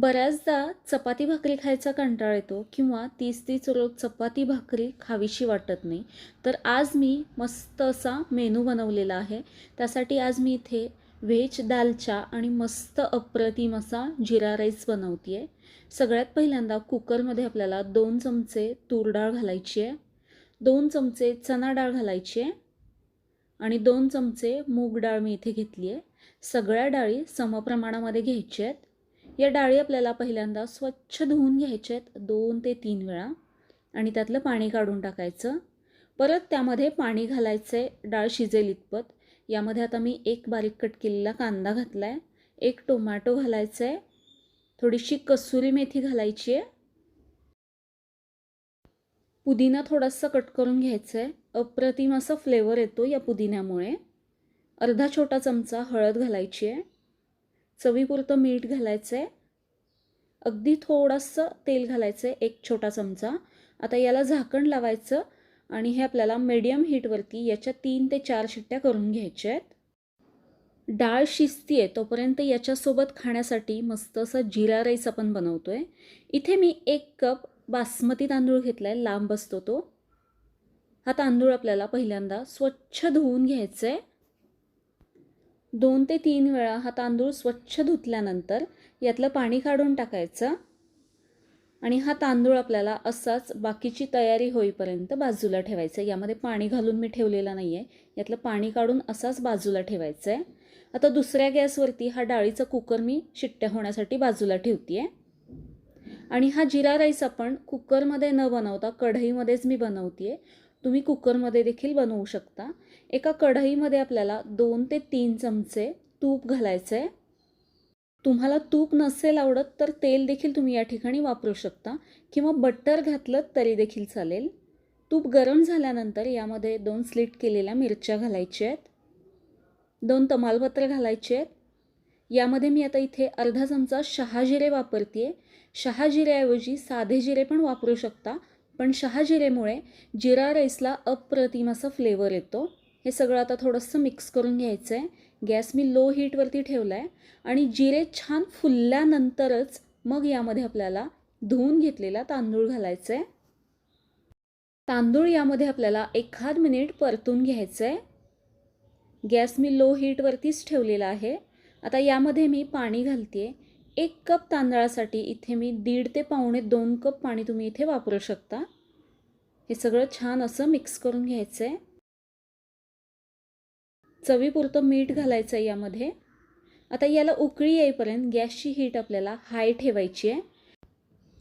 बऱ्याचदा चपाती भाकरी खायचा कंटाळ येतो किंवा तीस तीस रोज चपाती भाकरी खावीशी वाटत नाही. तर आज मी मस्त असा मेनू बनवलेला आहे. त्यासाठी आज मी इथे व्हेज दालचा आणि मस्त अप्रतिम असा जिरा राईस बनवते आहे सगळ्यात पहिल्यांदा कुकरमध्ये आपल्याला दोन चमचे तूर डाळ घालायची आहे दोन चमचे चणा डाळ घालायची आहे आणि दोन चमचे मूग डाळ मी इथे घेतली आहे सगळ्या डाळी समप्रमाणामध्ये घ्यायच्या आहेत. या डाळी आपल्याला पहिल्यांदा स्वच्छ धुवून घ्यायच्या आहेत दोन ते तीन वेळा. आणि त्यातलं पाणी काढून टाकायचं. परत त्यामध्ये पाणी घालायचं आहे डाळ शिजेल इतपत. यामध्ये आता मी एक बारीक कट केलेला कांदा घातला आहे एक टोमॅटो घालायचं आहे थोडीशी कसुरी मेथी घालायची आहे. पुदिना थोडासा कट करून घ्यायचा आहे अप्रतिम असा फ्लेवर येतो या पुदिन्यामुळे. अर्धा छोटा चमचा हळद घालायची आहे. चवीपुरतं मीठ घालायचं आहे अगदी थोडंसं तेल घालायचं आहे एक छोटा चमचा. आता याला झाकण लावायचं आणि हे आपल्याला मीडियम हीटवरती याच्या तीन ते चार शिट्ट्या करून घ्यायच्या आहेत. डाळ शिजती आहे तोपर्यंत याच्यासोबत खाण्यासाठी मस्त असा जिरा राईस आपण बनवतो आहे इथे मी एक कप बासमती तांदूळ घेतला आहे लांब असतो तो. हा तांदूळ आपल्याला पहिल्यांदा स्वच्छ धुवून घ्यायचा आहे दोन ते तीन वेळा हा तांदूळ स्वच्छ धुतल्यानंतर यातलं पाणी काढून टाकायचं आणि हा तांदूळ आपल्याला असाच बाकीची तयारी होईपर्यंत बाजूला ठेवायचं. आहे यामध्ये पाणी घालून मी ठेवलेला नाही आहे यातलं पाणी काढून असाच बाजूला ठेवायचं आहे आता दुसऱ्या गॅसवरती हा डाळीचा कुकर मी शिट्ट्या होण्यासाठी बाजूला ठेवते आहे आणि हा जिरा राईस आपण कुकरमध्ये न बनवता कढईमध्येच मी बनवते आहे तुम्ही कुकरमध्ये देखील बनवू शकता. एका कढईमध्ये आपल्याला दोन ते तीन चमचे तूप घालायचं आहे तुम्हाला तूप नसेल आवडत तर तेल देखील तुम्ही या ठिकाणी वापरू शकता किंवा बटर घातलं तरी देखील चालेल. तूप गरम झाल्यानंतर यामध्ये दोन स्लिट केलेल्या मिरच्या घालायच्या आहेत. दोन तमालपत्र घालायचे आहेत. यामध्ये मी आता इथे अर्धा चमचा शहाजिरे वापरते आहे शहाजिऱ्याऐवजी साधे जिरे पण वापरू शकता. पण शहाजिरेमुळे जिरा राईसला अप्रतिम असा फ्लेवर येतो. हे सगळं आता थोडंसं मिक्स करून घ्यायचं आहे गॅस मी लो हीटवरती ठेवला आहे आणि जिरे छान फुलल्यानंतरच मग यामध्ये आपल्याला धुवून घेतलेला तांदूळ घालायचा आहे तांदूळ यामध्ये आपल्याला एखाद मिनिट परतून घ्यायचं आहे गॅस मी लो हीटवरतीच ठेवलेला आहे. आता यामध्ये मी पाणी घालते आहे एक कप तांदळासाठी इथे मी दीड ते पावणे दोन कप पाणी तुम्ही इथे वापरू शकता. हे सगळं छान असं मिक्स करून घ्यायचं आहे चवीपुरतं मीठ घालायचं आहे यामध्ये. आता याला उकळी येईपर्यंत गॅसची हीट आपल्याला हाय ठेवायची आहे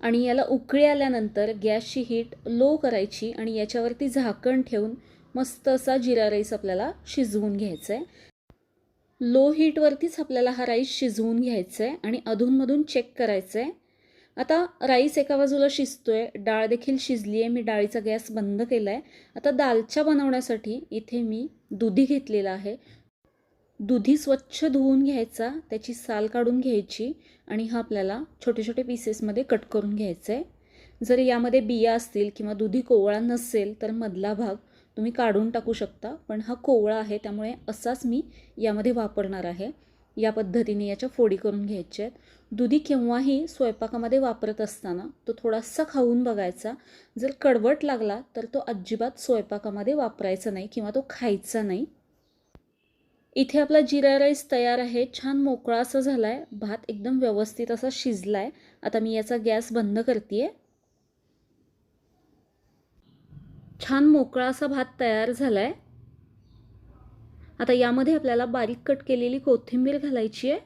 आणि याला उकळी आल्यानंतर गॅसची हीट लो करायची आणि याच्यावरती झाकण ठेवून मस्त असा जिरा राईस आपल्याला शिजवून घ्यायचा आहे लो हीटवरतीच आपल्याला हा राईस शिजवून घ्यायचा आहे आणि अधूनमधून चेक करायचं आहे आता राईस एका बाजूला शिजतो आहे डाळ देखील शिजली आहे मी डाळीचा गॅस बंद केला आहे आता दालच्या बनवण्यासाठी इथे मी दुधी घेतलेला आहे. दुधी स्वच्छ धुवून घ्यायचा त्याची साल काढून घ्यायची आणि हा आपल्याला छोटे छोटे पीसेसमध्ये कट करून घ्यायचा आहे जर यामध्ये बिया असतील किंवा दुधी कोवळा नसेल तर मधला भाग तुम्ही काढून टाकू शकता पण हा कोवळा आहे त्यामुळे असाच मी यामध्ये वापरणार आहे. या पद्धतीने याच्या फोडी करून घ्यायच्या आहेत. दुधी केव्हाही स्वयंपाकामध्ये वापरत असताना तो थोडासा खाऊन बघायचा. जर कडवट लागला तर तो अजिबात स्वयंपाकामध्ये वापरायचा नाही किंवा तो खायचा नाही. इथे आपला जिरा राईस तयार आहे. छान मोकळा असा झाला आहे भात एकदम व्यवस्थित असा शिजला आहे आता मी याचा गॅस बंद करते आहे छान मोकळा असा भात तयार झाला आहे आता यामध्ये आपल्याला बारीक कट केलेली कोथिंबीर घालायची आहे.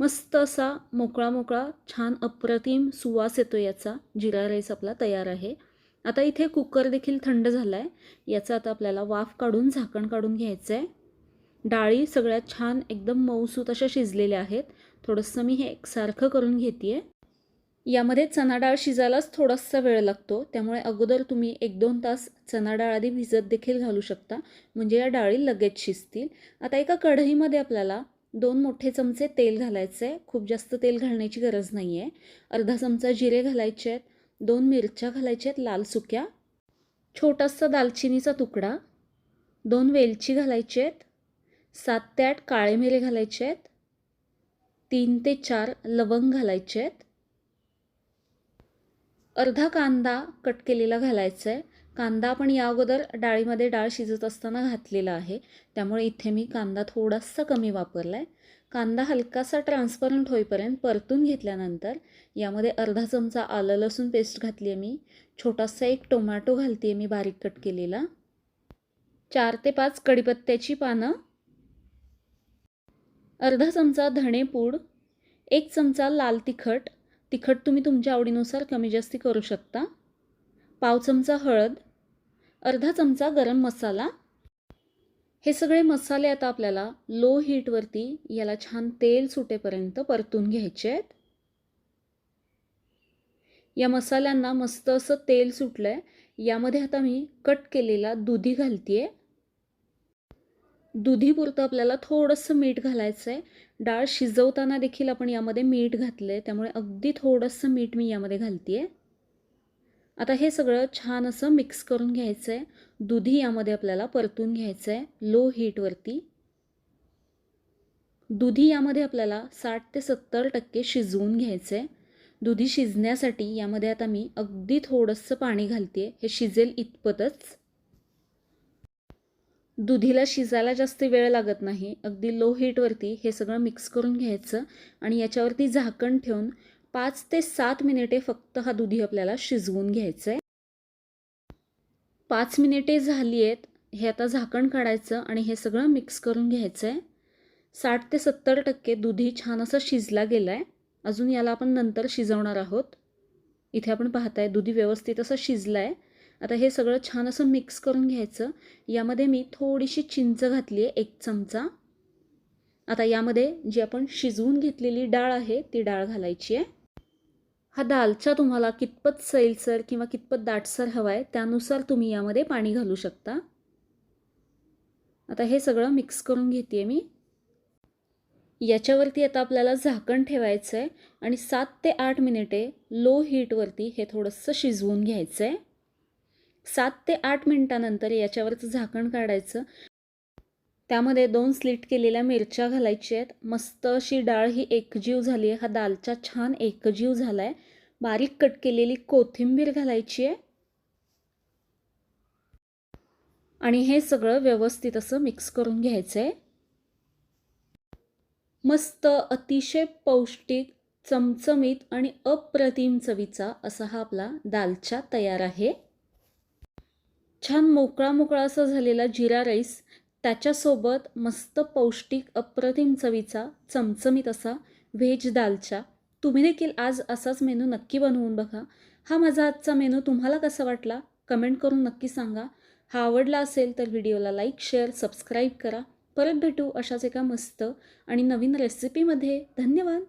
मस्त असा मोकळा मोकळा छान अप्रतिम सुवास येतो याचा. जिरा राईस आपला तयार आहे. आता इथे कुकर देखील थंड झाला आहे याचा आता आपल्याला वाफ काढून झाकण काढून घ्यायचं आहे डाळी सगळ्यात छान एकदम मऊसूत अशा शिजलेल्या आहेत. थोडंसं मी हे एकसारखं करून घेते आहे यामध्ये चणा डाळ शिजायलाच थोडासा वेळ लागतो. त्यामुळे अगोदर तुम्ही एक दोन तास चणा डाळ आधी भिजत देखील घालू शकता. म्हणजे या डाळी लगेच शिजतील. आता एका कढईमध्ये आपल्याला दोन मोठे चमचे तेल घालायचे आहे खूप जास्त तेल घालण्याची गरज नाही आहे अर्धा चमचा जिरे घालायचे आहेत. दोन मिरच्या घालायच्या आहेत लाल सुक्या. छोटासा दालचिनीचा तुकडा. दोन वेलची घालायची आहेत. सात ते आठ काळे मिरे घालायचे आहेत. तीन ते चार लवंग घालायचे आहेत. अर्धा कांदा कट केलेला घालायचा आहे. कांदा आपण या अगोदर डाळीमध्ये डाळ शिजत असताना घातलेला आहे. त्यामुळे इथे मी कांदा थोडासा कमी वापरला आहे कांदा हलकासा ट्रान्सपरंट होईपर्यंत परतून घेतल्यानंतर यामध्ये अर्धा चमचा आलं लसूण पेस्ट घातली आहे मी. छोटासा एक टोमॅटो घालते आहे मी बारीक कट केलेला. चार ते पाच कडीपत्त्याची पानं. अर्धा चमचा धणेपूड. एक चमचा लाल तिखट. तिखट तुम्ही तुमच्या आवडीनुसार कमी जास्ती करू शकता. पाव चमचा हळद अर्धा चमचा गरम मसाला. हे सगळे मसाले आता आपल्याला लो हीटवरती याला छान तेल सुटेपर्यंत परतून घ्यायचे आहेत. या मसाल्यांना मस्त असं तेल सुटलं आहे यामध्ये आता मी कट केलेला दुधी घालते आहे दुधीपुरतं आपल्याला थोडंसं मीठ घालायचं आहे डाळ शिजवताना देखील आपण यामध्ये मीठ घातलं आहे त्यामुळे अगदी थोडंसं मीठ मी यामध्ये घालते आहे आता हे सगळं छान असं मिक्स करून घ्यायचं आहे दुधी यामध्ये आपल्याला परतून घ्यायचं आहे लो हीटवरती दुधी यामध्ये आपल्याला साठ ते सत्तर टक्के शिजवून घ्यायचं आहे दुधी शिजण्यासाठी यामध्ये आता मी अगदी थोडंसं पाणी घालते हे शिजेल इतपतच. दुधीला शिजायला जास्त वेळ लागत नाही. अगदी लो हीटवरती हे सगळं मिक्स करून घ्यायचं आणि याच्यावरती झाकण ठेवून पाच ते सात मिनिटे फक्त हा दुधी आपल्याला शिजवून घ्यायचं आहे पाच मिनिटे झाली आहेत हे आता झाकण काढायचं आणि हे सगळं मिक्स करून घ्यायचं आहे साठ ते सत्तर टक्के दुधी छान असं शिजला गेला आहे अजून याला आपण नंतर शिजवणार आहोत. इथे आपण पाहताय दुधी व्यवस्थित असं शिजलं आहे आता हे सगळं छान असं मिक्स करून घ्यायचं. यामध्ये मी थोडीशी चिंच घातली आहे एक चमचा. आता यामध्ये जी आपण शिजवून घेतलेली डाळ आहे ती डाळ घालायची आहे. हा दालचा तुम्हाला कितपत सैलसर किंवा कितपत दाटसर हवा आहे त्यानुसार तुम्ही यामध्ये पाणी घालू शकता. आता हे सगळं मिक्स करून घेते मी. याच्यावरती आता आपल्याला झाकण ठेवायचं आहे आणि सात ते आठ मिनिटे लो हीटवरती हे थोडंसं शिजवून घ्यायचं आहे सात ते आठ मिनटानंतर याच्यावरचं झाकण काढायचं. त्यामध्ये दोन स्लिट केलेल्या मिरच्या घालायच्या आहेत. मस्त अशी डाळ ही एकजीव झाली आहे हा दालचा छान एकजीव झाला आहे बारीक कट केलेली कोथिंबीर घालायची आहे. आणि हे सगळं व्यवस्थित असं मिक्स करून घ्यायचं आहे मस्त अतिशय पौष्टिक चमचमीत आणि अप्रतिम चवीचा असा हा आपला दालचा तयार आहे. छान मोकळा मोकळा असा झालेला जिरा राईस त्याच्यासोबत मस्त पौष्टिक अप्रतिम चवीचा चमचमीत असा व्हेज दालचा. तुम्ही देखील आज असाच मेनू नक्की बनवून बघा. हा माझा आजचा मेनू तुम्हाला कसा वाटला? कमेंट करून नक्की सांगा. हा आवडला असेल तर व्हिडिओला लाईक शेअर सबस्क्राईब करा. परत भेटू अशाच एका मस्त आणि नवीन रेसिपीमध्ये. धन्यवाद!